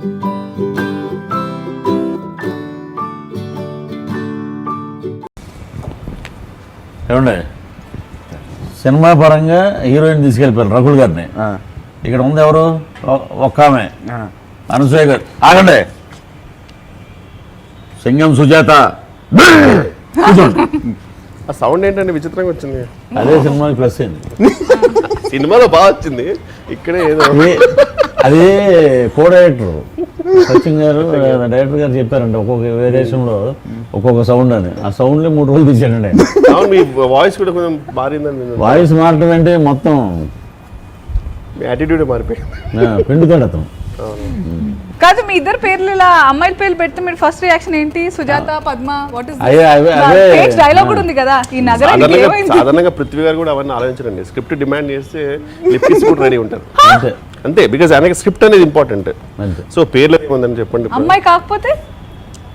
ఏమండి? సినిమా పరంగా హీరోయిన్ తీసుకెళ్ళిపోయారు రకుల్ గారిని. ఇక్కడ ఉంది ఎవరు? ఒక్క ఆమె. అనసూయ గారు. ఆగండి. సింగం సుజాత. ఆ సౌండ్ ఏంటంటే విచిత్రంగా వచ్చింది. అదే సినిమాకి ప్లస్ అయింది. సినిమాలో బాగా వచ్చింది. ఇక్కడే ఏదో అది- కో డైరెక్టర్ సచిన్ గారు డైరెక్టర్ గారు చెప్పారండి ఒక్కొక్క వేరియేషన్లో ఒక్కొక్క సౌండ్ అని. ఆ సౌండ్ని మూడు రోజులు. అవును మీ వాయిస్ కూడా కొంచెం మారిందని నేను వాయిస్ మారటం అంటే మొత్తం మీ యాటిట్యూడ్ మారిపోయింది. ఆ, పిండుతాడు అతను. కాదు మీ ఇద్దరు పేర్లు ఇలా అమ్మాయిల పేర్లు పెడితే మీరు ఫస్ట్ రియాక్షన్ ఏంటి? Sujatha Padma what is. Dialogue కూడా ఉంది కదా ఈ నగరానికి సాధారణంగా పృథ్వీ గారు కూడా అవన్నీ ఆలోచించరండి. స్క్రిప్ట్ డిమాండ్ చేస్తే లిప్స్ కూడా రెడీ ఉంటారు. అంతే బికాజ్ ఆయనకి స్క్రిప్ట్ అనేది ఇంపార్టెంట్ అంతే. సో పేర్లు ఏముందని చెప్పండి. అమ్మాయి కాకపోతే?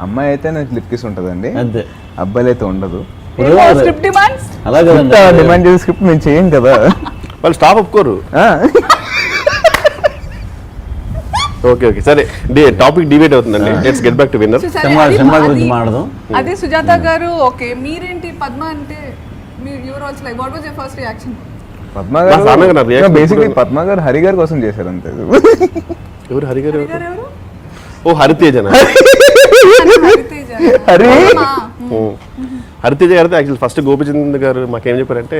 అమ్మాయి అయితే నాకు లిప్ కిస్ ఉంటుందండి. అంతే. అబ్బాయిలు అయితే ఉండదు. స్క్రిప్ట్ డిమాండ్స్ అలా డిమాండ్ చేసే స్క్రిప్ట్ మేము చేయం కదా. వాళ్ళు స్టాప్ ఒప్పుకోరు. ఓకే ఓకే సరే టాపిక్ డిబేట్ అవుతుందండి. Let's get back to winner cinema cinema గురించి మాట్లాడదాం. అదే సుజాత గారు ఓకే మీరేంటి పద్మ అంటే మీరు your also like what was your first reaction Padma garu basically Padma గారు హరి గారి కోసం చేశారు అంతే ఎవరు హరి గారు? గారు ఓ హరితేజన? హరితేజ. హరి? హరితేజ గారితో యాక్చువల్ ఫస్ట్ గోపిచంద్ గారు మాకేం చెప్పారంటే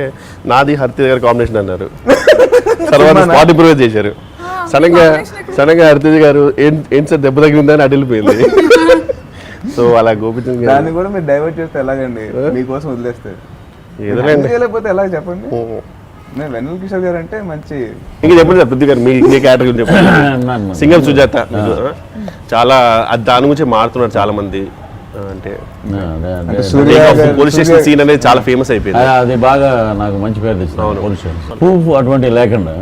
నాది హరితేజ గారి కాంబినేషన్ అన్నారు. తర్వాత స్పాట్ ఇంప్రూవ్ చేశారు. సడన్గా సడన్గా హరితేజ గారు ఏం ఏం సార్ దెబ్బ తగిలిందని అటు వెళ్ళిపోయింది సో అలా గోపిచంద్ దాన్ని గారు కూడా మీరు డైవర్ట్ చేస్తే ఎలాగండి? మీకోసం వదిలేస్తే. ఏదోలేండి. ఎందుకు చేయలేకపోతే ఎలా చెప్పండి. నేను వెన్నెల కిషోర్ గారు అంటే మంచి ఇంకా చెప్పండి సార్ పృథ్వీ గారు మీ మీ క్యారెక్టర్ గురించి చెప్పండి. సింగం సుజాత? చాలా అది దాని గురించి మారుతున్నారు చాలా మంది అంటే పోలీస్ స్టేషన్ సీన్ అనేది చాలా ఫేమస్ అయిపోయింది. అది బాగా నాకు మంచి పేరు తెచ్చింది పోలీస్ స్టేషన్ ప్రూఫ్ అటువంటి లేకుండా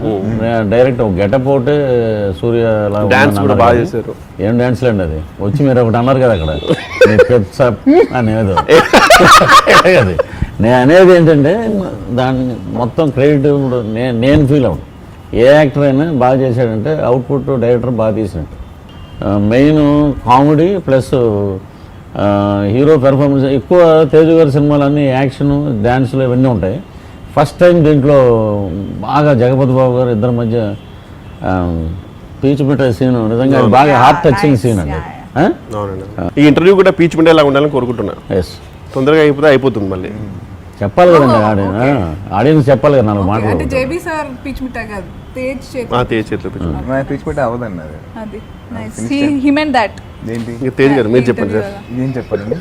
డైరెక్ట్ ఒక గెటప్ ఒకటి సూర్య కూడా అన్నారు బాగా. చేశారు. ఏం డాన్స్ లేండి అది? వచ్చి మీరు ఒకటి అన్నారు కదా అక్కడ. అని ఏదో. నేను అనేది ఏంటంటే దాన్ని మొత్తం క్రెడిట్ నేను నేను ఫీల్ అవును ఏ యాక్టర్ అయినా బాగా చేశాడంటే అవుట్పుట్ డైరెక్టర్ బాగా తీసినట్టు. Main comedy plus hero performance ఎక్కువ తేజు గారి సినిమాలన్నీ యాక్షన్ డ్యాన్స్లు ఇవన్నీ ఉంటాయి. ఫస్ట్ టైం దీంట్లో బాగా జగపతి బాబు గారు ఇద్దరి మధ్య పీచు పెట్టే సీన్ నిజంగా బాగా హార్ట్ టచింగ్ సీన్ అండి ఈ ఇంటర్వ్యూ కూడా పీచ్ లాగా ఉండాలని కోరుకుంటున్నా. ఎస్ తొందరగా అయిపోతే అయిపోతుంది మళ్ళీ. చెప్పాలి కదండి ఆడియన్స్ ఆడియన్స్ చెప్పాలి కదా నాలుగు అంటే మాటలు జేబీ సార్ పీచ్ మిఠాయి కాదు తేజ్ చేతి. ఆ తేజ్ చేతిలో పీచు మా పిచ్చి పెట్టి అవ్వదండి అది. అది నైస్ హీ మెన్ దట్ ఏంటి? తేజ్ గారు మీరు చెప్పండి సార్. ఏం చెప్పాలండి?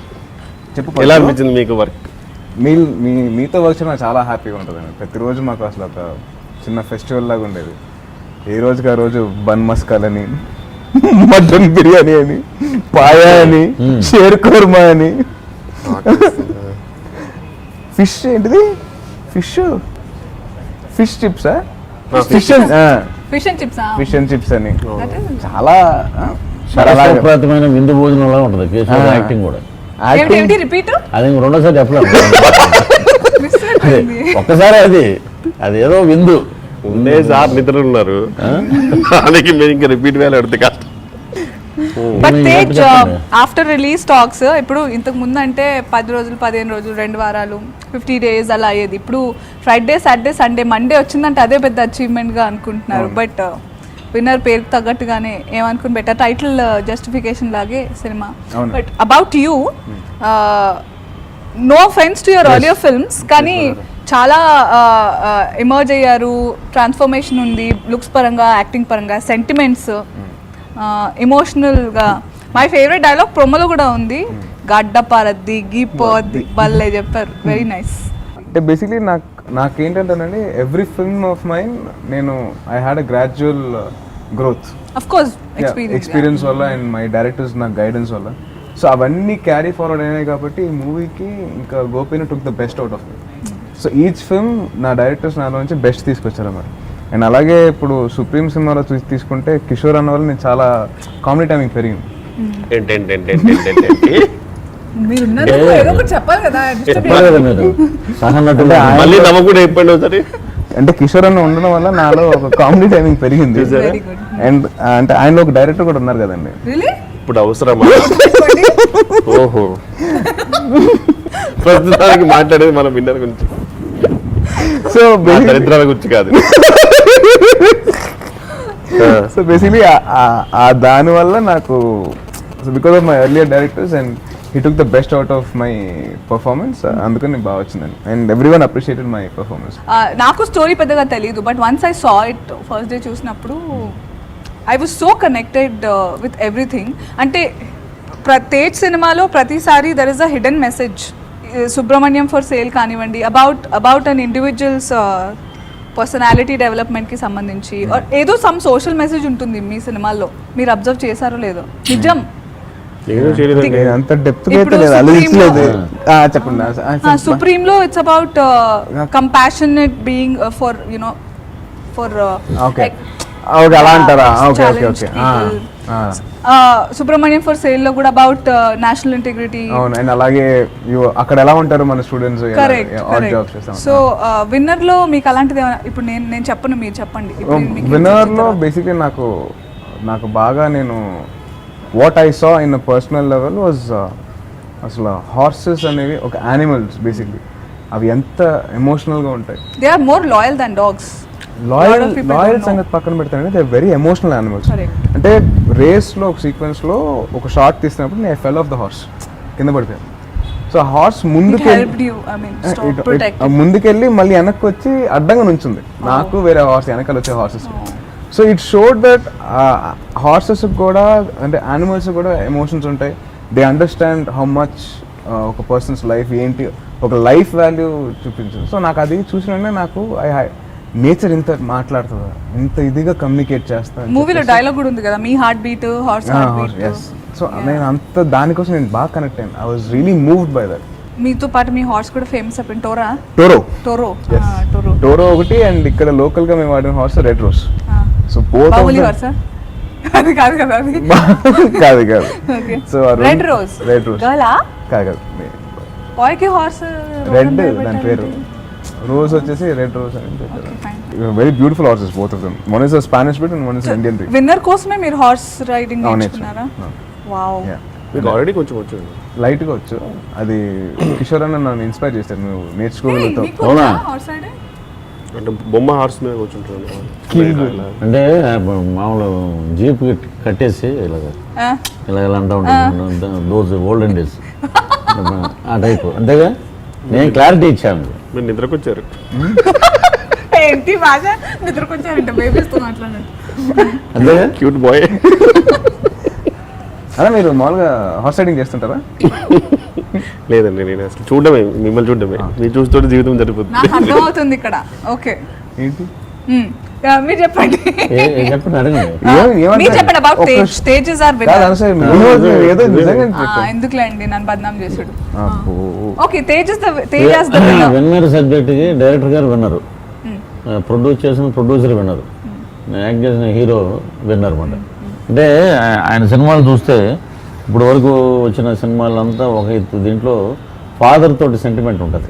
చెప్పు ఎలా. అనిపించింది మీకు వర్క్ మీ మీ మీతో వర్క్ చేయడం చాలా హ్యాపీగా ఉంటుందండి. ప్రతిరోజు మాకు అసలు ఒక చిన్న ఫెస్టివల్ లాగా ఉండేది. ఏ రోజుకి ఆ రోజు బన్ మస్కాల్ అని మటన్ బిర్యానీ అని పాయా అని షేర్ కుర్మా అని ఫిష్ ఏంటిది? Fish fish చిప్సా fish fish and chips fish and chips అని. చాలా సరస్వప్రాతమైన విందు భోజనంలా ఉంటుంది కేశవ్. యాక్టింగ్ కూడా. యాక్టింగ్ రిపీట్ అది రెండోసారి చెప్పలేదు అదే, ఒక్కసారి అది అది ఏదో విందు. ఉండే సార్ నిద్ర ఉన్నారు. అందుకే మీరు ఇంకా రిపీట్ వేయాలి అడితే కష్టం. But? Tej. After release talks ఇప్పుడు ఇంతకు ముందు అంటే పది రోజులు పదిహేను రోజులు రెండు వారాలు ఫిఫ్టీ డేస్ అలా అయ్యేది. ఇప్పుడు ఫ్రైడే సాటర్డే సండే మండే వచ్చిందంటే అదే పెద్ద అచీవ్మెంట్గా అనుకుంటున్నారు. బట్ విన్నర్ పేరుకు తగ్గట్టుగానే ఏమనుకుని బెటర్ టైటిల్ జస్టిఫికేషన్ లాగే cinema. But about you no offence to your earlier films కానీ చాలా ఎమర్జ్ అయ్యారు. ట్రాన్స్ఫర్మేషన్ ఉంది లుక్స్ పరంగా యాక్టింగ్ పరంగా సెంటిమెంట్స్ ఎమోషనల్గా మై ఫేవరెట్ డైలాగ్ ప్రొమోలో కూడా ఉంది. గడ్డ పారద్ది గీపోద్ది భలే చెప్పారు. వెరీ నైస్ అంటే బేసిక్లీ నాకు నాకేంటంటేనండి ఎవ్రీ ఫిల్మ్ ఆఫ్ మైండ్ నేను I had a gradual growth of course experience వల్ల అండ్ మై డైరెక్టర్స్ నాకు గైడెన్స్ వల్ల. సో అవన్నీ క్యారీ ఫార్వర్డ్ అయినాయి కాబట్టి ఈ మూవీకి ఇంకా గోపిని took the best out of so each film నా డైరెక్టర్స్ నాలో నుంచి బెస్ట్ తీసుకొచ్చారు అన్నమాట అండ్ అలాగే ఇప్పుడు సుప్రీం సినిమాలో చూసి తీసుకుంటే కిషోర్ అన్న వల్ల నేను చాలా కామెడీ టైమింగ్ పెరిగింది. అంటే కిషోర్ అన్న ఉండడం వల్ల నాలో ఒక కామెడీ టైమింగ్ పెరిగింది. అండ్ అంటే ఆయన ఒక డైరెక్టర్ కూడా ఉన్నారు కదండి. ఇప్పుడు అవసరమా? ఓహో. ప్రస్తుతానికి మాట్లాడేది మనం విన్నర్ గురించి. సో దరిద్రాల గురించి కాదు. సో బేసిక్లీ ఆ దాని వల్ల నాకు because of my earlier directors and he took the best out of my performance అందుకని బాగా వచ్చిందండి and everyone appreciated my performance నాకు స్టోరీ పెద్దగా తెలియదు but once I saw it first day చూసినప్పుడు I was so connected with everything అంటే ప్ర తేజ్ సినిమాలో ప్రతిసారి there is a hidden message Subrahmanyam for sale కానివ్వండి about about an individuals personality డెవలప్మెంట్కి సంబంధించి or ఏదో సమ్ సోషల్ మెసేజ్ ఉంటుంది మీ సినిమాల్లో. మీరు అబ్జర్వ్ చేశారో లేదో. నిజం. నేను అంత డెప్త్ అయితే లేదు. లో- చెప్పండి. It's about compassionate being for you know for okay అలా అంటారా? ఓకే. సుబ్రహ్మణ్యం ఫర్ సేల్లో కూడా అబౌట్ నేషనల్ ఇంటిగ్రిటీ అవును అండ్ అలాగే అక్కడ ఎలా ఉంటారు మన స్టూడెంట్స్ కరెక్ట్ సో విన్నర్లో మీకు అలాంటిది ఇప్పుడు నేను నేను చెప్పను మీరు చెప్పండి. విన్నర్లో. బేసిక్లీ నాకు నాకు బాగా నేను what I saw in personal level was అసలు హార్సెస్ అనేవి ఒక యానిమల్స్ బేసిక్లీ అవి ఎంత ఎమోషనల్గా ఉంటాయి. They are more loyal than dogs loyal loyal. సంగతి పక్కన పెడతానంటే దే వెరీ ఎమోషనల్ యానిమల్స్. అంటే రేస్లో ఒక సీక్వెన్స్లో ఒక షార్ట్ తీసినప్పుడు నేను ఫెల్ ఆఫ్ ద హార్స్ కింద పడిపోయాను. సో ఆ హార్స్ ముందుకు help you I mean stop ఇటు- ప్రొటెక్ట్ ఇటు- ముందుకెళ్ళి మళ్ళీ వెనక్కి వచ్చి అడ్డంగా నుంచుంది. నాకు వేరే హార్స్ వెనకాల వచ్చే horses so it showed that horses కూడా అంటే యానిమల్స్ కూడా ఎమోషన్స్ ఉంటాయి. దే అండర్స్టాండ్ హౌ మచ్ ఒక పర్సన్స్ లైఫ్ ఏంటి ఒక లైఫ్ వాల్యూ చూపించింది. సో నాకు అది చూసిన నాకు ఐ నేచర్ ఇంత మాట్లాడుతుందా? ఇంత ఇదిగా కమ్యూనికేట్ చేస్తా మూవీలో డైలాగ్ కూడా ఉంది కదా మీ హార్ట్ బీట్ హార్స్. సో నేను అంత దానికోసం నేను బాగా కనెక్ట్ అయ్యాను. I was really moved by that మీతో పాటు మీ హార్స్ కూడా ఫేమస్ అయిపోయింది. Tora Toro Toro. Toro Toro ఒకటి అండ్ ఇక్కడ లోకల్గా మేము వాడిన horse red rose so horse అది కాదు కదా అది? కాదు కాదు. Okay so red rose red rose గర్లా కాదు కాదు. బాయ్కి హార్స్ రెడ్ దాని పేరు. రోజ్ వచ్చేసి రెడ్ రోజ్ అని పెట్టారు. Very beautiful horses both of them one is Spanish breed and one is Indian breed winner కోసమే మీరు హార్స్ రైడింగ్ నేర్చుకున్నారా? వావ్ మీకు ఆల్రెడీ కొంచెం వచ్చింది లైట్గా వచ్చు. అది కిషోర్ అన్న నన్ను ఇన్స్పైర్ చేశారు. నువ్వు నేర్చుకోగలుగుతావు. అవునా? అంటే బొమ్మ హార్స్ మీద కూర్చుంటాను. అంటే మామూలు జీప్ కట్టేసి ఇలాగ ఇలా ఇలా అంటూ ఉంటాను దోస్ ఓల్డెన్ డేస్ ఆ టైప్ అంతేగా? నేను క్లారిటీ ఇచ్చాను. మీరు నిద్రకు వచ్చారు ఏంటి బాగా నిద్రకొచ్చారంట బేబీస్తో మాట్లాడండి అంతేగా క్యూట్ బాయ్ అలా మీరు మామూలుగా హార్స్ రైడింగ్ చేస్తుంటారా? లేదండి నేను అసలు చూడడమే మిమ్మల్ని చూడడమే. మీరు చూస్తుంటే జీవితం జరిగిపోతుంది. నాకు అర్థమవుతుంది ఇక్కడ. ఓకే. ఏంటి? మీరు చెప్పండి. ఏ- ఏ చెప్పండి అడగండి. ఏం- ఏమంటారు? మీరు చెప్పండి అబౌట్ ఒక్క స్టేజ్ స్టేజెస్ ఆర్ కాదు అనసూయ, మీరు ఏదో నిజంగా చెప్పారు. ఎందుకులేండి? నన్ను బద్నాం చేసాడు అబ్బో. Okay Tejas the Tejas the winner winner సబ్జెక్ట్కి డైరెక్టర్ గారు విన్నరు. ప్రొడ్యూస్ చేసిన ప్రొడ్యూసర్ విన్నరు. యాక్ట్ చేసిన హీరో విన్నర్ అనమాట అంటే ఆయన సినిమాలు చూస్తే ఇప్పుడు వరకు వచ్చిన సినిమాలంతా ఒక దీంట్లో ఫాదర్ తోటి సెంటిమెంట్ ఉంటుంది.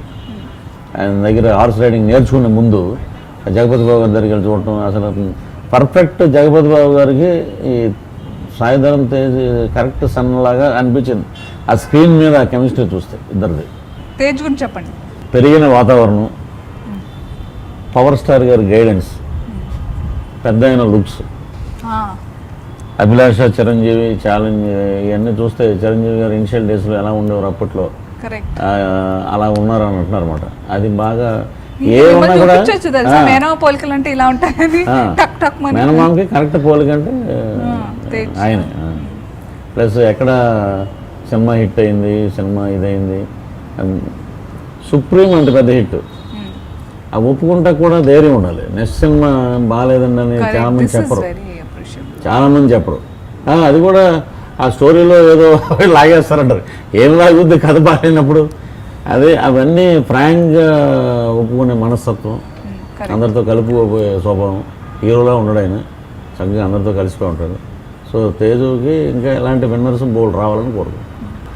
ఆయన దగ్గర హార్స్ రైడింగ్ నేర్చుకునే ముందు జగపతి బాబు గారి దగ్గరికి వెళ్ళి చూడటం అసలు పర్ఫెక్ట్ జగపతి బాబు గారికి ఈ సాయిధరం తేజ్ కరెక్ట్ సన్నలాగా అనిపించింది. ఆ స్క్రీన్ మీద కెమిస్ట్రీ చూస్తే ఇద్దరిది. తేజ్ గురించి చెప్పండి. పెరిగిన వాతావరణం పవర్ స్టార్ గారి గైడెన్స్ పెద్ద అయిన లుక్స్ అభిలాష చిరంజీవి ఛాలెంజ్ ఇవన్నీ చూస్తే చిరంజీవి గారు ఇనిషియల్ డేస్లో ఎలా ఉండేవారు అప్పట్లో? అలా ఉన్నారు అని అంటున్నారు అనమాట అది బాగా కూడా పోలికలు అంటే ఇలా ఉంటాయని. ఆ. టక్ టక్ మని. మేనమామకి కరెక్ట్ పోలికంటే తేజ్. ఆయన ప్లస్ ఎక్కడ సినిమా హిట్ అయింది సినిమా ఇదైంది సుప్రీం అంటే పెద్ద హిట్. ఆ ఒప్పుకుంటా కూడా ధైర్యం ఉండాలి. నెక్స్ట్ సినిమా బాగాలేదండి అని చాలా మంది దిస్ ఇస్ చెప్పరు. వెరీ అప్రిషియబుల్ చాలా మంది చెప్పరు. ఆ, అది కూడా ఆ స్టోరీలో ఏదో లాగేస్తారంటారు. ఏం లాగుద్ది కథ బాగాలేనప్పుడు? అదే అవన్నీ ఫ్రాంక్గా ఒప్పుకునే మనస్తత్వం. అందరితో కలిపిపోయే స్వభావం. హీరోలా ఉండడు ఆయన. చక్కగా అందరితో కలిసిపోయి ఉంటాడు. సో తేజుకి ఇంకా ఇలాంటి విన్నర్స్ బోల్డ్ రావాలని కోరుకుంటున్నాను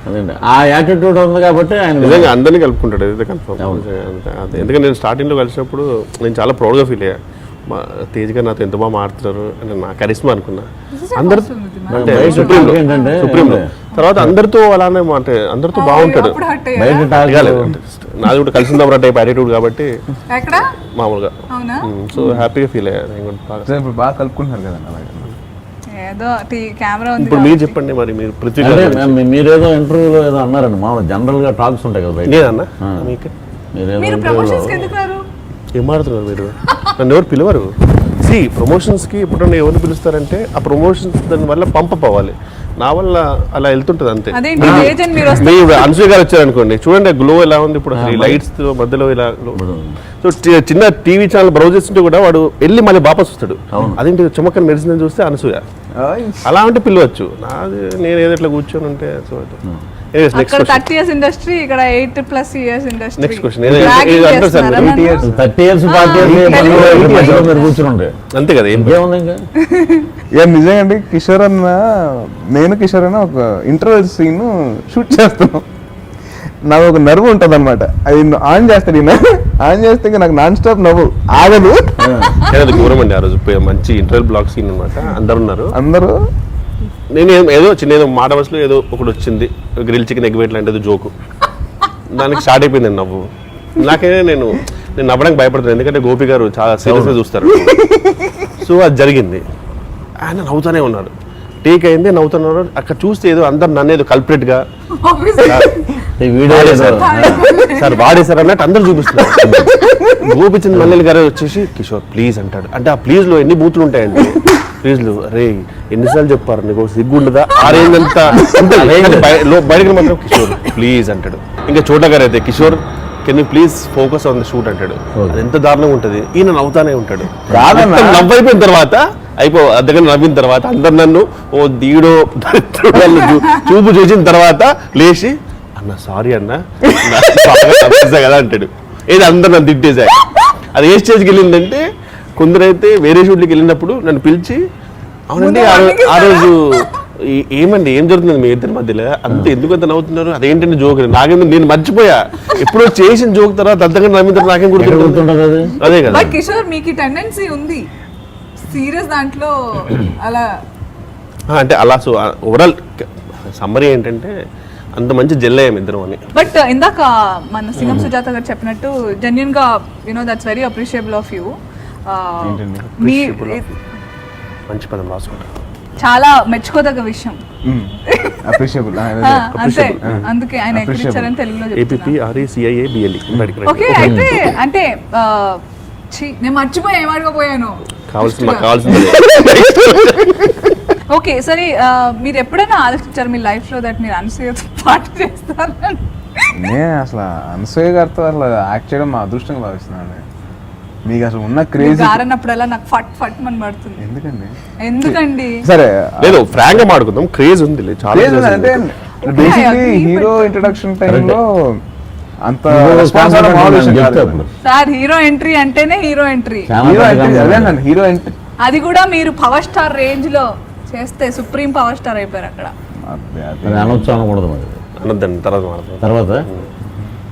అదేంటి ఆ యాటిట్యూడ్ ఉంది కాబట్టి ఆయన నిజంగా అందరినీ కలుపుకుంటాడు. అదైతే కన్ఫర్మ్ అదే. ఎందుకంటే నేను స్టార్టింగ్లో కలిసినప్పుడు నేను చాలా ప్రౌడ్గా ఫీల్ అయ్యా. మా తేజ్ గారు నాతో ఎంత బాగా మారుతున్నారు అని నా కరిస్మా అనుకున్నా. అందరు సుప్రీంలో సుప్రీంలో. తర్వాత అందరితో అలానే మా- అంటే అందరితో బాగుంటాడు. బయట అంటే నాది కూడా కలిసిందా టైప్ యాటిట్యూడ్ కాబట్టి ఎక్కడ? మామూలుగా. అవునా? సో హ్యాపీగా ఫీల్ అయ్యా నేను కూడా బాగా. సో ఇప్పుడు బాగా కలుపుకుంటున్నారు అలాగే ఏదో టీ కెమెరా ఉంది ఇప్పుడు మీరు చెప్పండి మరి మీరు. మీ- మీరేదో ఇంటర్వ్యూలో ఏదో అన్నారండి మామూలు జనరల్గా టాక్స్ ఉంటాయి కదా బయట. నేనన్నా మీకు? మీరేదో మీరు ఇంటర్వ్యూలో ప్రమోషన్స్ ఎందుకు ఏం మాడుతున్నారు మీరు? నన్ను ఎవరు పిలవరు? సి ప్రమోషన్స్కి ఇప్పుడు ఎవరు పిలుస్తారంటే ఆ ప్రమోషన్స్ దాని వల్ల పంపప్ అవ్వాలి నా వల్ల అలా వెళ్తుంటుంది అంతే. మీరు మీ అనసూయ గారు వచ్చారనుకోండి చూడండి గ్లో ఎలా ఉంది ఇప్పుడు లైట్స్ మధ్యలో ఇలా సో చిన్న టీవీ ఛానల్ బ్రౌజ్ చేస్తుంటే కూడా వాడు వెళ్ళి మళ్ళీ వాపస్ వస్తాడు. అదేంటి చుమక్కని మెడిసిన్ చూస్తే అనసూయ. అలా అంటే పిలవచ్చు. నాది నేను ఏదో ఇట్లా కూర్చొని ఉంటే సో అక్కడ థర్టీ ఇయర్స్ ఇండస్ట్రీ ఇక్కడ eight plus years industry. Thirty years forty అంతే కదా ఏం నిజంగా అండి కిషోర్ అన్న నేను కిషోర్ అన్న ఒక ఇంటర్వెల్ సీన్ షూట్ చేస్తున్నాం నాకు ఒక నర్వ్ ఉంటుంది అనమాట అది ఆన్ చేస్తాడు ఈయన ఆన్ చేస్తే ఇంకా నాకు నాన్ స్టాప్ నవ్వు. ఆగదు. అది ఘోరం అండి. ఆ రోజు మంచి ఇంటర్వెల్ బ్లాక్ సీన్ అనమాట అందరు ఉన్నారు. అందరూ? నేను ఏదో చిన్న ఏదో మాట వరుసలో ఏదో ఒకటి వచ్చింది. గ్రిల్ చికెన్ ఎగ్ వెయిట్ లాంటిది జోకు. దానికి స్టార్ట్ అయిపోయింది నవ్వు. నాకైనా నేను నేను నవ్వడానికి భయపడుతున్నాను ఎందుకంటే గోపి గారు చాలా సీరియస్గా చూస్తారు. సో అది జరిగింది. ఆయన నవ్వుతూనే ఉన్నారు టేక్ అయింది నవ్వుతున్నారు. అక్కడ చూస్తే ఏదో అందరు నన్ను ఏదో కల్పరేట్గా వీడియో సార్. వాడేశారు అన్నట్టు అందరు చూపిస్తున్నారు. గోపిచంద్ మల్లెల్ గారు వచ్చేసి కిషోర్ ప్లీజ్ అంటాడు. అంటే ఆ ప్లీజ్లో ఎన్ని బూతులు ఉంటాయండి? ప్లీజ్లో అరే ఎన్నిసార్లు చెప్పారు? నీకు సిగ్గు ఉండదా? ఆ రేంజ్ అంతా బయటకు మాత్రం కిషోర్ ప్లీజ్ అంటాడు. ఇంకా చోట గారు అయితే Kishore can you please focus on the shoot అంటాడు. అది ఎంత దారుణంగా ఉంటుంది? ఈయన నవ్వుతానే ఉంటాడు. నవ్వైపోయిన తర్వాత అయిపో అద్దగా నవ్విన తర్వాత అందరు నన్ను ఓ దీడో చూపు చూసిన తర్వాత లేచి అన్న సారీ అన్న. కదా అంటాడు. ఏది అందరు నన్ను తిట్టేసా అది ఏ స్టేజ్కి వెళ్ళిందంటే కొందరైతే వేరే షూట్కి వెళ్ళినప్పుడు నన్ను పిలిచి అవునండి ఆ రోజు ఏమండి ఏం జరుగుతుంది మీ ఇద్దరి మధ్యలో? అంత ఎందుకు అంత నవ్వుతున్నారు? అదేంటంటే జోక్ నాకేందో నేను మర్చిపోయా. ఎప్పుడో చేసిన జోక్ తర్వాత అంతగా నవ్విన తర్వాత నాకేం గుర్తుంటుంది అది? కదా. కిషోర్ మీకు టెండెన్సీ ఉంది. సీరియస్ దాంట్లో అలా ఆ, అంటే అలా సో ఓవరాల్ సమ్మరీ ఏంటంటే అంత మంచి జెల్ అయ్యాం ఇద్దరం అని. బట్ ఇందాక మన సింగం సుజాత గారు చెప్పినట్టు జెన్యున్గా you know that's very appreciable of you? మీ మంచి పదం రాసుకుంటా. చాలా మెచ్చుకోదగ్గ విషయం. అప్రిషియబుల్ అంతే. అందుకే ఆయన తెలుగులో ఏపీపీ ఆర్ఏసిఐఏ బిఎల్ఈ ఓకే అయితే అంటే నేను మర్చిపోయి ఏం అడగపోయాను కావాల్సిన మాకు కావాల్సింది. ఓకే సరే మీరు ఎప్పుడైనా ఆలోచించారు మీ లైఫ్లో దట్ మీరు అనసూయతో పాటు చేస్తారని? నేను అసలు అనసూయ గారితో అసలు యాక్ట్ చేయడం మా అదృష్టంగా భావిస్తున్నాను. మీకు అసలు ఉన్న క్రేజ్ గారన్నప్పుడల్లా నాకు ఫట్ ఫట్ మన పడుతుంది. ఎందుకండి? ఎందుకండి? సరే లేదు ఫ్రాంక్గా మాడుకుందాం క్రేజ్ ఉంది. చాలా అంటే. బేసిక్లీ హీరో ఇంట్రొడక్షన్ టైంలో అంత. సార్ హీరో ఎంట్రీ అంటేనే హీరో ఎంట్రీ. Hero entry. అదేనండి హీరో ఎంట్రీ. అది కూడా మీరు పవర్ స్టార్ రేంజ్లో చేస్తే సుప్రీం పవర్ స్టార్ అయిపోయారు అక్కడ. అదే, అదే. అది అనొచ్చు అనకూడదు మరి. అనొద్దండి తర్వాత తర్వాత?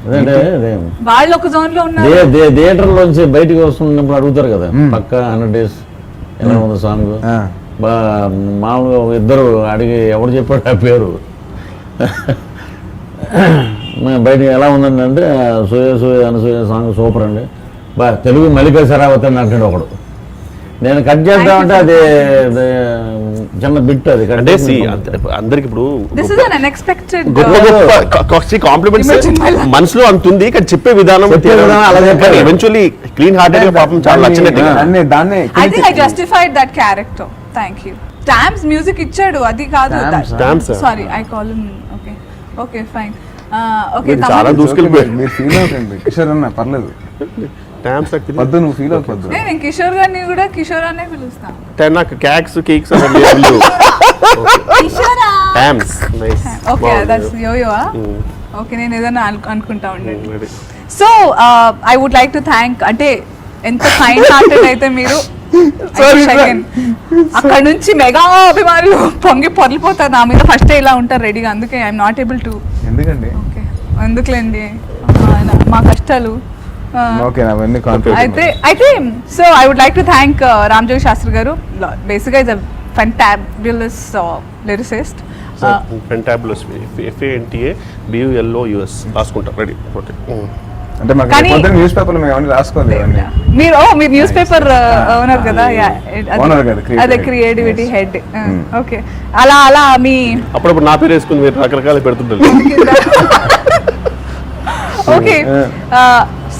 అదంటే అదే. వాళ్ళు ఒక జోన్లో ఉన్నారు. థియే- థియే- థియేటర్లోంచి బయటికి వస్తున్నప్పుడు అడుగుతారు కదా పక్క హండ్రెడ్ డేస్ ఎలా ఉంది సాంగ్. మామూలుగా ఇద్దరు అడిగి ఎవరు చెప్పాడు ఆ పేరు. మేము బయటికి ఎలా ఉందండి అంటే సూయ సూయ అనసూయ సాంగ్ సూపర్ అండి. బా తెలుగు మల్లికా శరావతి అని అంటాడు ఒకడు. నేను కట్ చేద్దామంటే అది అది చిన్న బిట్ అది అంటే సి అందరికి ఇప్పుడు దిస్ ఇస్ అన్ అన్ఎక్స్పెక్టెడ్ గొప్ప గొప్ప కాంప్లిమెంట్స్ my life. మనసులో అంత ఉంది కానీ చెప్పే విధానం చెప్పే విధానం అలా చెప్పాలి. ఎవెన్చువల్లీ క్లీన్ హార్టెడ్గా పాపం చాలా దాన్ని దాన్ని I think I justified that character thank you Toms music ఇచ్చాడు అది కాదు. Sorry I call okay okay fine okay చాలా దూసుకెళ్ళిపోయారు. మీరు ఫీల్ అవుతుంది కిషోర్ అన్న పర్లేదు. టామ్స్ వద్దు నువ్వు ఫీల్ అవ్వద్దు నేను కిషోర్ గారిని కూడా కిషోర్ అనే పిలుస్తాను. నాకు క్యాక్స్ కేక్స్ కిషోరా? నైస్ ఓకే దట్స్ యోయో ఓకే నేను ఏదైనా అను- అనుకుంటా ఉండండి. So I would like to thank అంటే ఎంత కైండ్ హార్టెడ్ అయితే మీరు. అక్కడ నుంచి మెగా అభిమానులు పొంగి పొరలిపోతారు. నా మీద ఫస్ట్ ఇలా ఉంటారు రెడీగా అందుకే ఐఎమ్ నాట్ ఏబుల్ టు ఎందుకండి? ఓకే ఎందుకులేండి మా కష్టాలు. ఆ, ఓకే అవన్నీ కాన్ఫిడెంట్ అయితే అయితే so I would like to thank Ramjogi Sastry garu. బేసిక్గా is a fantabulous lyricist fantabulous F A N T A B U L O U S రాసుకుంటాం. రెడీ ఓకే అంటే మాకు న్యూస్ పేపర్లో మేము అవన్నీ మీరు ఓ మీరు న్యూస్ పేపర్ ఓనర్ కదా yeah, it- అది- Owner కాదు, అదే. క్రియేటివిటీ. హెడ్ ఓకే అలా అలా మీ అప్పుడప్పుడు నా పేరు వేసుకుని మీరు రకరకాల పెడుతుంటారు. ఓకే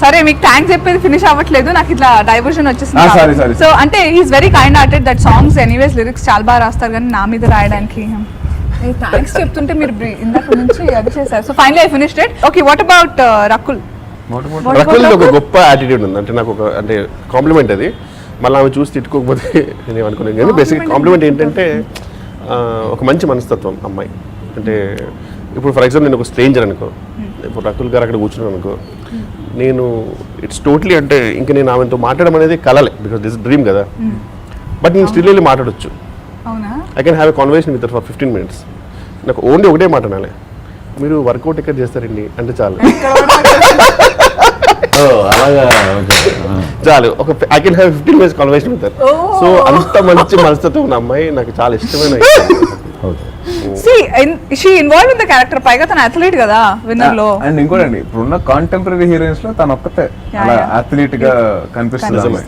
సరే మీకు థ్యాంక్స్ చెప్పేది ఫినిష్ అవ్వట్లేదు. నాకు ఇట్లా డైవర్షన్ వచ్చేసింది. సో అంటే is very kind hearted that songs anyways lyrics చాలా బాగా రాస్తారు కానీ నా మీద రాయడానికి. థ్యాంక్స్ చెప్తుంటే మీరు ఇందాక నుంచి అది చేశారు. So finally I finished it okay what about Rakul Rakul ఒక? గొప్ప యాటిట్యూడ్ ఉంది. అంటే నాకు ఒక అంటే కాంప్లిమెంట్ అది. మళ్ళీ ఆమె చూసి తిట్టుకోకపోతే నేను అనుకున్నాను కానీ బేసిక్ కాంప్లిమెంట్ ఏంటంటే ఒక మంచి మనస్తత్వం అమ్మాయి. అంటే ఇప్పుడు ఫర్ ఎగ్జాంపుల్ నేను ఒక స్ట్రేంజర్ అనుకో. ఇప్పుడు రకుల్ గారు అక్కడ కూర్చున్నాను అనుకో. నేను ఇట్స్ టోటలీ అంటే ఇంకా నేను ఆమెతో మాట్లాడడం అనేది కలలే బికాస్ దిస్ డ్రీమ్ కదా. బట్ నేను స్టిల్ వెళ్ళి మాట్లాడొచ్చు. అవునా? I can have a conversation with for fifteen minutes నాకు ఓన్లీ ఒకటే మాట అనాలి. మీరు వర్కౌట్ ఎక్కడ చేస్తారండి? అంటే చాలు. ఓ అలాగా ఓకే. ఆ. చాలు. ఒక I can have fifteen minutes conversation with. So అంత మంచి మనస్తత్వం ఉన్న అమ్మాయి నాకు చాలా ఇష్టమైన okay. C she involve in the character పైగా తన అథ్లీట్ కదా విన్నర్లో అండ్ ఇంకోటండి ఇప్పుడున్న కాంటెంపరీ హీరోయిన్స్లో తను ఒక్కతే. అలా. అథ్లీట్గా కనిపిస్తుంది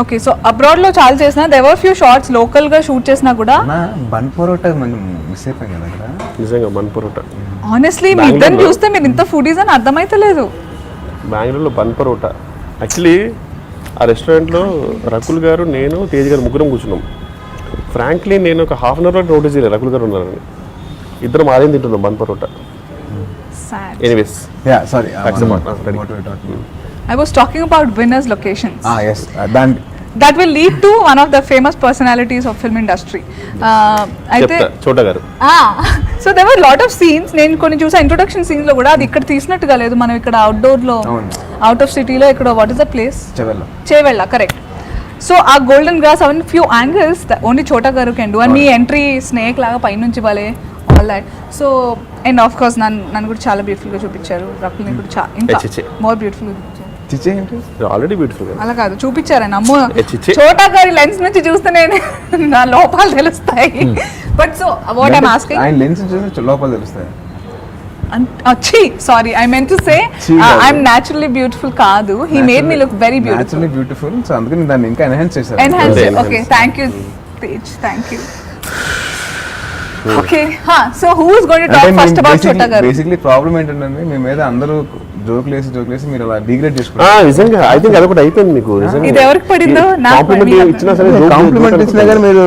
ఓకే సో అబ్రాడ్లో చాలా చేసిన దెవర్ ఫ్యూ షార్ట్స్ లోకల్గా షూట్ చేసినా కూడా. బన్ పరోటా మనం మిస్ అయిపోయాం కదా నిజంగా మన పొరోట. ఆనెస్ట్లీ మీ లో- చూస్తే మీరు ఇంత ఫుడీస్ అని అర్థమైతలేదు. బెంగళూరులో బన్ పరోటా. యాక్చువల్లీ ఆ రెస్టారెంట్లో రకుల్ గారు నేను తేజ్ గారు ముగ్గురం కూర్చున్నాం. ఫ్రాంక్లీ నేను ఒక హాఫ్ అన్ అవర్ నోటీస్ చేయలేదు రకుల్ గారు ఉన్నారని. ఇద్దరం ఆరేం తింటున్నాం bun parotta. Anyways yeah sorry. I was talking about winners locations yes దాని that will lead to one of the famous personalities of film industry అయితే చెప్తా Chota garu. So there were lot of scenes నేను కొన్ని చూసా introduction సీన్స్లో కూడా అది ఇక్కడ తీసినట్టుగా లేదు. మనం ఇక్కడ అవుట్డోర్లో అవును. అవుట్ ఆఫ్ సిటీలో ఇక్కడ what is the place Chevella. Correct so ఆ గోల్డెన్ గ్రాస్ అవన్నీ few angles only Chota garu can do and me entry snake లాగా పైనుంచి భలే all that so and of course నన్ను నన్ను కూడా చాలా బ్యూటిఫుల్గా చూపించారు. రకుల్ని కూడా చా- ఇంకా ఏ. మోర్ బ్యూటిఫుల్ చూపించారు. చిచ్చే ఏంటి? ఆల్రెడీ బ్యూటిఫుల్ కదా? అలా కాదు చూపించారు ఆయన అమ్మో ఏ. చోటా గారి లెన్స్ నుంచి చూస్తే నేను నా లోపాలు తెలుస్తాయి. But so what I'm asking ఆయన లెన్స్ చూసి లోపల తెలుస్తాయి. వచ్చి sorry I meant to say కాదు. ఐఎమ్ న్యాచురల్లీ బ్యూటిఫుల్ కాదు. He made me look very beautiful beautiful so అందుకని దాన్ని ఇంకా ఎన్హాన్స్ చేశారు. Enhance. Okay thank you thank you okay so who is going to talk first about Chota garu basically problem ఏంటంటే మీ మీద అందరూ మీరు అలా డిగ్రేడ్ ఆ, చేసుకుంటారు నిజంగా ఐ థింక్ అదొకటి అయిపోయింది మీకు. ఇది ఎవరికి పడిందో? నాకు కాంప్లిమెంట్. ఇచ్చినా సరే కాంప్లిమెంట్ ఇచ్చినా కానీ మీరు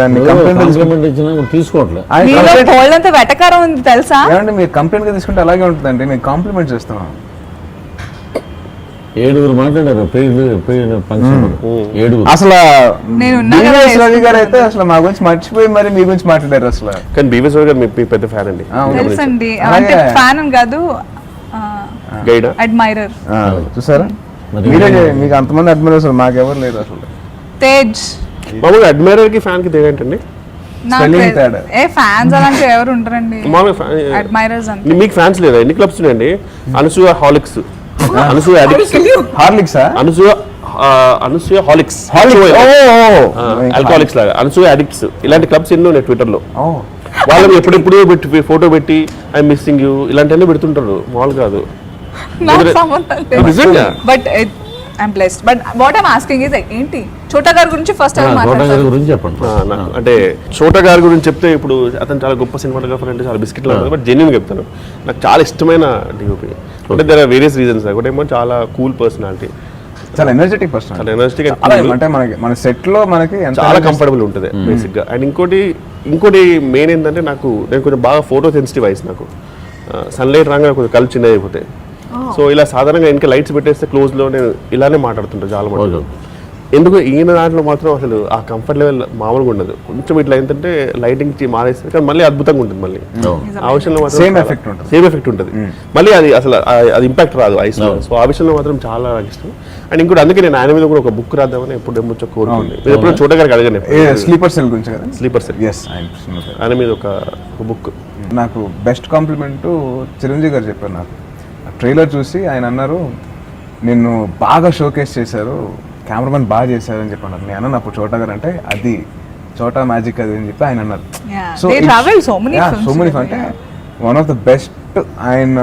దాన్ని కంప్లైంట్ కాంప్లిమెంట్ ఇచ్చినా కూడా తీసుకోవట్లే. మీలో తోళ్ళంత వెటకారం ఉంది తెలుసా? ఏమంటే మీరు కంప్లైంట్గా తీసుకుంటే అలాగే ఉంటుందండి. మేము కాంప్లిమెంట్ చేస్తాం ఏడుగురు మాట్లాడారు పెయిడ్ ఫంక్షన్. ఏడుగురు. నేను అసలు ఉన్నా కదా BVS రవి గారు అయితే అసలు మా గురించి మర్చిపోయి మరి మీ గురించి మాట్లాడారు అసలు. కానీ బీవీఎస్ గారు మీ మీ పెద్ద ఫ్యాన్ అండి. తెలుసండి. అంటే ఫ్యాన్ అని కాదు గైడ్? అడ్మైరర్. చూసారా? మరి మీకు అంతమంది అడ్మిరల్స్ మాకెవరు లేదు అసలు. తేజ్. మామూలుగా అడ్మైరర్కి ఫ్యాన్కి తేడా ఏంటండి. ఏ ఫ్యాన్స్ అలాంటి ఎవరు ఉంటారండి అడ్మైరర్స్ మీకు ఫ్యాన్స్ లేదా? ఎన్ని క్లబ్స్ ఉన్నాయండి? అనసూయ హాలిక్స్. అనసూయ హార్లిక్సా అనసూయ అనసూయ హాలిక్స్. ఆల్కహాలిక్స్ లాగా. అనసూయ అడిక్ట్స్ ఇలాంటి క్లబ్స్ ఎన్నో ఉన్నాయి ట్విట్టర్లో ఓ! వాళ్ళని ఎప్పుడెప్పుడు పెట్టి ఫోటో పెట్టి ఐ మిస్సింగ్ యూ ఇలాంటివన్నీ పెడుతుంటారు. మామూలు కాదు. But I'm blessed but what I'm asking is ఏంటి? చోటా గారి గురించి ఫస్ట్ గారి గురించి చెప్పండి. అంటే చోటా గారి గురించి చెప్తే ఇప్పుడు అతను చాలా గొప్ప సినిమాటోగ్రఫర్ అంటే చాలా బిస్కెట్ లాగా బట్ జెన్యున్ చెప్తాను. నాకు చాలా ఇష్టమైన డిఓపి అంటే దర్ ఆర్ వేరియస్ రీజన్స్ ఒకటేమో చాలా కూల్ పర్సనాలిటీ చాలా ఎనర్జెటిక్ పర్సన్ చాలా ఎనర్జెటిక్ అంటే మనకి మన సెట్లో మనకి ఎంత చాలా కంఫర్టబుల్ ఉంటుంది బేసిక్గా అండ్ ఇంకోటి ఇంకోటి మెయిన్ ఏంటంటే నాకు నేను కొంచెం బాగా ఫోటో సెన్సిటివ్ ఐస్ నాకు. సన్లైట్ రాగానే కొంచెం కళ్ళు చిన్నది అయిపోతాయి. సో ఇలా సాధారణంగా ఇంకా లైట్స్ పెట్టేస్తే క్లోజ్లో నేను ఇలానే మాట్లాడుతుంటా చాలా ఓకే. ఎందుకు ఈయన దాంట్లో మాత్రం అసలు ఆ కంఫర్ట్ లెవెల్ మామూలుగా ఉండదు. కొంచెం ఇట్లా ఏంటంటే లైటింగ్ మారేస్తుంది కానీ మళ్ళీ అద్భుతంగా ఉంటుంది మళ్ళీ. ఆ విషయంలో మాత్రం Same effect ఉంటుంది. సేమ్ ఎఫెక్ట్ ఉంటుంది. మళ్ళీ అది అసలు అది ఇంపాక్ట్ రాదు ఐస్ సో ఆ విషయంలో మాత్రం చాలా నాకు ఇష్టం. అండ్ ఇంకోటి అందుకే నేను ఆయన మీద కూడా ఒక బుక్ రాద్దామని ఎప్పుడు ఎప్పుడు కోరుకుంది మీరు ఎప్పుడు చూడగారికి అడగండి స్లీపర్ సెల్ గురించి కదా? స్లీపర్ సెల్ ఎస్ ఆయన ఆయన మీద ఒక బుక్ నాకు బెస్ట్ కాంప్లిమెంట్ చిరంజీవి గారు చెప్పారు నాకు. ట్రైలర్ చూసి ఆయన అన్నారు నిన్ను బాగా షోకేస్ చేశారు కెమెరామెన్ బాగా చేశారు అని చెప్పి అన్నారు. నేను అప్పుడు చోటా గారు అంటే అది చోటా మ్యాజిక్ అది అని చెప్పి ఆయన అన్నారు. Films సో మెనీ అంటే వన్ ఆఫ్ ద బెస్ట్ ఆయన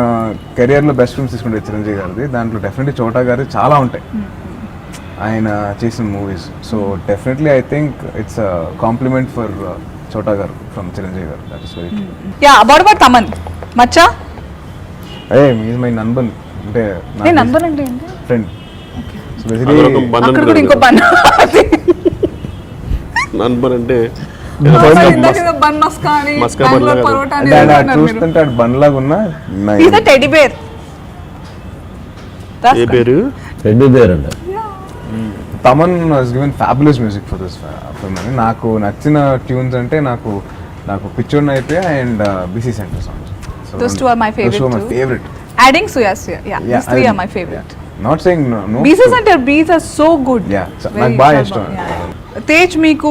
కెరియర్లో బెస్ట్ ఫిల్మ్స్ తీసుకుంటే చిరంజీవి గారిది. దాంట్లో డెఫినెట్లీ చోటా గారి చాలా ఉంటాయి. ఆయన చేసిన movies so definitely I think it's compliment for Chota garu from Chiranjeevi garu. That is very yeah about about Thaman? మచ్చా? ఏ మీజ్ మై నన్బన్. అంటే నేను నంబర్ అంటే ఫ్రెండ్ అక్కడ కూడా ఇంకో ఉంటుంది. పన్ను నన్బర్ అంటే బన్ లాగా. ఉన్నా ఏ పేరు? అంట Thaman was given fabulous music for this film అని నాకు నచ్చిన ట్యూన్స్ అంటే నాకు నాకు పిక్చర్ అయిపోయి and BC center songs Those two are my favorite my. Favourite yeah, yeah. These three are my favorite. Not saying no beats are so good. Yeah, so- Very నాకు బాగా ఇష్టం. తేజ్ మీకు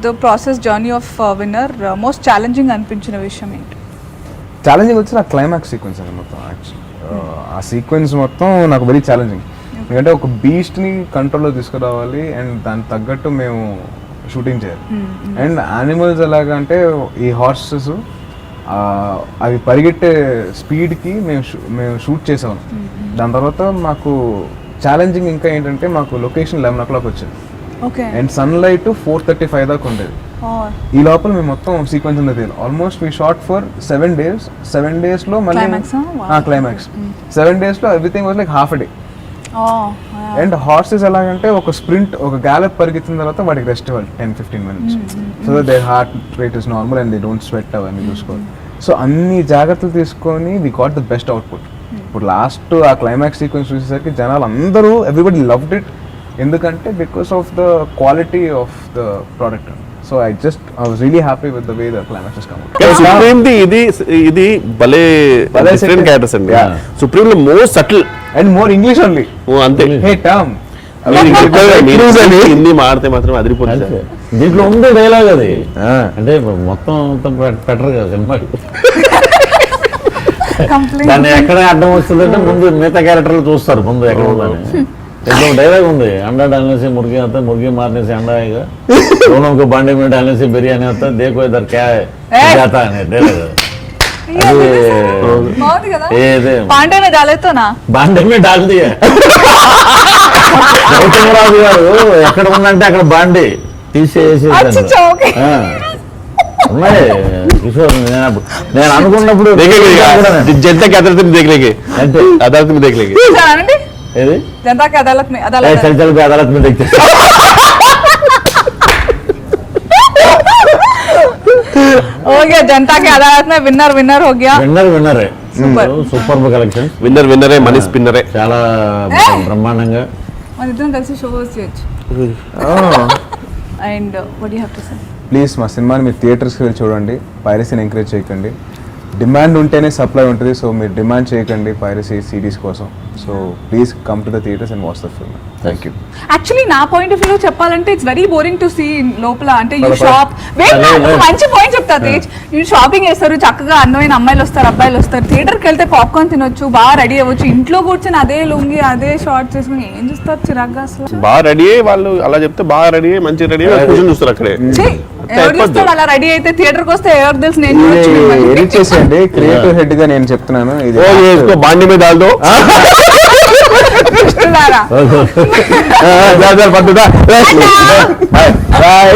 the process journey of winner most challenging అనిపించిన విషయం ఏంటి? Challenging వచ్చి నాకు climax sequence అండి మొత్తం యాక్చువల్లీ ఆ సీక్వెన్స్ మొత్తం నాకు వెరీ ఛాలెంజింగ్ ఎందుకంటే ఒక బీస్ట్ని కంట్రోల్లో తీసుకురావాలి అండ్ దానికి తగ్గట్టు మేము షూటింగ్ చేయాలి. అండ్ యానిమల్స్ ఎలాగంటే ఈ హార్సెస్ అవి పరిగెట్టే స్పీడ్కి మేము మేము షూట్ చేసాము. దాని తర్వాత మాకు ఛాలెంజింగ్ ఇంకా ఏంటంటే మాకు లొకేషన్ లెవెన్ ఓ క్లాక్ వచ్చింది. Okay. And sunlight four thirty five దాకా ఉండేది. ఈ లోపల మేము మొత్తం సీక్వెన్స్ ఉంది almost we shot for seven days. Seven డేస్లో మళ్ళీ. క్లైమాక్స్ సెవెన్ డేస్లో everything was like half day. And horses ఎలాగంటే ఒక స్ప్రింట్ ఒక గ్యాలప్ పరిగెత్తిన తర్వాత వాటికి రెస్ట్ ఇవ్వాలి ten fifteen minutes so that they heart rate is normal and they don't sweat అవన్నీ చూసుకోవాలి. సో అన్ని జాగ్రత్తలు తీసుకొని we got the best output ఇప్పుడు లాస్ట్ ఆ క్లైమాక్స్ సీక్వెన్స్ చూసేసరికి జనాలు అందరూ ఎవ్రీబడి లవ్డ్ ఇట్ ఎందుకంటే because of the quality of the product so I just I was really happy with the way the climax come supreme the ఇది ఇది భలే భలే డిఫరెంట్. క్యారెక్టర్స్ అండి. Yeah. సుప్రీం లో most subtle and more English only అంతే హే term మీరు చెప్పారు, మీరు హిందీ మాడితే మాత్రం అదిరిపోతుంది అంతే దీంట్లో ఉంది డైలాగ్ అది అంటే మొత్తం మొత్తం పె- పెట్టరు కదా సినిమా complaint. దాన్ని ఎక్కడ అడ్డం వస్తుందంటే ముందు మిగతా క్యారెక్టర్లు చూస్తారు ముందు ఎక్కడ ఉందని एकदम డైలాగ్ ఉంది अंडा डालने से मुर्गी आता है मुर्गी मारने से अंडा आएगा दोनों को बांडे में डालने से बिरयानी आता है देखो इधर क्या है ए! जाता है డైలాగ్ పాండే గారు ఎక్కడ ఉందంటే అక్కడ బాండే. తీసేసి ఉన్నాయి. కిషోర్ నేను నేను అనుకున్నప్పుడు జనతా అదాలత్ దగ్గరికి అంటే అదాలత్ దగ్గరికి ఏది? జనతా అదాలత్ అదాలత్ हो गया जनता की अदालत में विनर विनर हो गया winner విన్నరే Super. Super collection winner విన్నరే మనీ స్పిన్నరే చాలా బ్రహ్మాండంగా మన ఇద్దరం కలిసి షో హోస్ట్ చేయొచ్చు and what you have to say please మా సినిమాని మీరు థియేటర్స్కి వెళ్ళి చూడండి పైరసీని ఎంకరేజ్ చేయకండి డిమాండ్ ఉంటేనే సప్లై ఉంటుంది సో మీరు డిమాండ్ చేయకండి పైరసీ సిడీస్ కోసం so please come to the theatres and watch the film thank you actually నా పాయింట్ ఆఫ్ వ్యూ చెప్పాలంటే it's very boring to see లోపల. అంటే యూ. షాప్. మంచి పాయింట్ చెప్తా తేజ్. యూ షాపింగ్ చేస్తారు చక్కగా అందమైన అమ్మాయిలు వస్తారు అబ్బాయిలు వస్తారు. థియేటర్కి వెళ్తే పాప్కార్న్ తినొచ్చు బాగా రెడీ అవ్వచ్చు. ఇంట్లో కూర్చొని అదే లుంగి అదే షార్ట్ చేసుకుని ఏం చూస్తారు చిరాగ్గా అసలు? బాగా రెడీ అయ్యి వాళ్ళు అలా చెప్తే బాగా రెడీ అయ్యి మంచి రెడీ అయ్యి కూర్చొని చూస్తారు అక్కడే. ఎవరు చూస్తారు? అలా రెడీ అయితే థియేటర్కి వస్తే ఎవరు తెలుసు? నేను. ఎడిట్ చేసేయండి. క్రియేటివ్ హెడ్గా నేను చెప్తున్నాను. ఇది ఓ ये పట్టుదారా? పట్టుదా? బాయ్